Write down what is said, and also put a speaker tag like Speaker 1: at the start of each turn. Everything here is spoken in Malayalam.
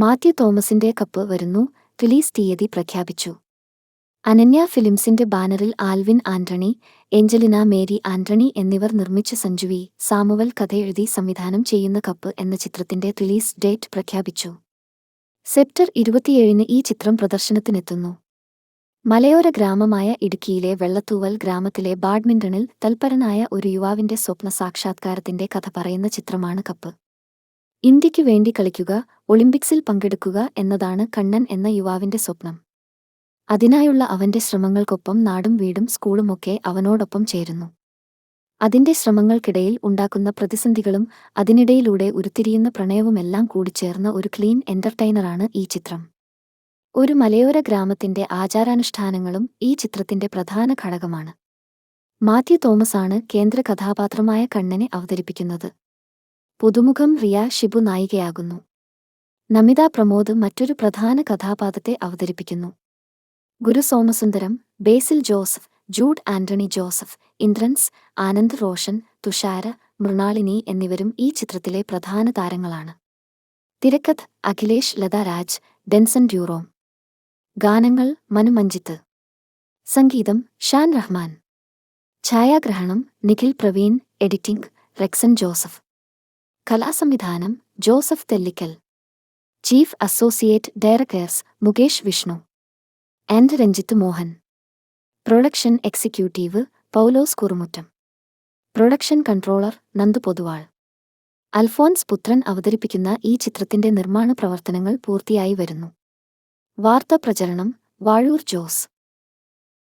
Speaker 1: മാത്യു തോമസിന്റെ കപ്പ് വരുന്നു. റിലീസ് തീയതി പ്രഖ്യാപിച്ചു. അനന്യ ഫിലിംസിന്റെ ബാനറിൽ ആൽവിൻ ആന്റണി ഏഞ്ചലിന മേരി ആന്റണി എന്നിവർ നിർമ്മിച്ച സഞ്ജുവി സാമുവൽ കഥയെഴുതി സംവിധാനം ചെയ്യുന്ന കപ്പ് എന്ന ചിത്രത്തിന്റെ റിലീസ് ഡേറ്റ് പ്രഖ്യാപിച്ചു. സെപ്റ്റർ ഇരുപത്തിയേഴിന് ഈ ചിത്രം പ്രദർശനത്തിനെത്തുന്നു. മലയോര ഗ്രാമമായ ഇടുക്കിയിലെ വെള്ളത്തൂവൽ ഗ്രാമത്തിലെ ബാഡ്മിന്റണിൽ തൽപരനായ ഒരു യുവാവിന്റെ സ്വപ്ന സാക്ഷാത്കാരത്തിന്റെ കഥ പറയുന്ന ചിത്രമാണ് കപ്പ്. ഇന്ത്യയ്ക്കു വേണ്ടി കളിക്കുക ഒളിമ്പിക്സിൽ പങ്കെടുക്കുക എന്നതാണ് കണ്ണൻ എന്ന യുവാവിന്റെ സ്വപ്നം. അതിനായുള്ള അവന്റെ ശ്രമങ്ങൾക്കൊപ്പം നാടും വീടും സ്കൂളുമൊക്കെ അവനോടൊപ്പം ചേരുന്നു. അതിന്റെ ശ്രമങ്ങൾക്കിടയിൽ ഉണ്ടാക്കുന്ന പ്രതിസന്ധികളും അതിനിടയിലൂടെ ഉരുത്തിരിയുന്ന പ്രണയവുമെല്ലാം കൂടിച്ചേർന്ന ഒരു ക്ലീൻ എന്റർടൈനറാണ് ഈ ചിത്രം. ഒരു മലയോര ഗ്രാമത്തിന്റെ ആചാരാനുഷ്ഠാനങ്ങളും ഈ ചിത്രത്തിന്റെ പ്രധാന ഘടകമാണ്. മാത്യു തോമസാണ് കേന്ദ്ര കഥാപാത്രമായ കണ്ണനെ അവതരിപ്പിക്കുന്നത്. പുതുമുഖം റിയ ഷിബു നായികയാകുന്നു. നമിത പ്രമോദ് മറ്റൊരു പ്രധാന കഥാപാത്രത്തെ അവതരിപ്പിക്കുന്നു. ഗുരു സോമസുന്ദരം ബേസിൽ ജോസഫ് ജൂഡ് ആന്റണി ജോസഫ് ഇന്ദ്രൻസ് ആനന്ദ് റോഷൻ തുഷാര മൃണാളിനി എന്നിവരും ഈ ചിത്രത്തിലെ പ്രധാന താരങ്ങളാണ്. തിരക്കഥ് അഖിലേഷ് ലതാ രാജ് ഡെൻസൺ ഡ്യൂറോം. ഗാനങ്ങൾ മനുമഞ്ജിത്ത്. സംഗീതം ഷാൻ റഹ്മാൻ. ഛായാഗ്രഹണം Nikhil Praveen editing Rexon Joseph. കലാസംവിധാനം Joseph Thellickal. Chief associate directors Mukesh Vishnu and Ranjith Mohan. Production executive Paulose Kurumuttam. Production controller Nandu Poduval. Alphonse Puthren അവതരിപ്പിക്കുന്ന ഈ ചിത്രത്തിന്റെ നിർമ്മാണ പ്രവർത്തനങ്ങൾ പൂർത്തിയായി വരുന്നു. വാർത്താ പ്രചരണം വാഴൂർ ജോസ്.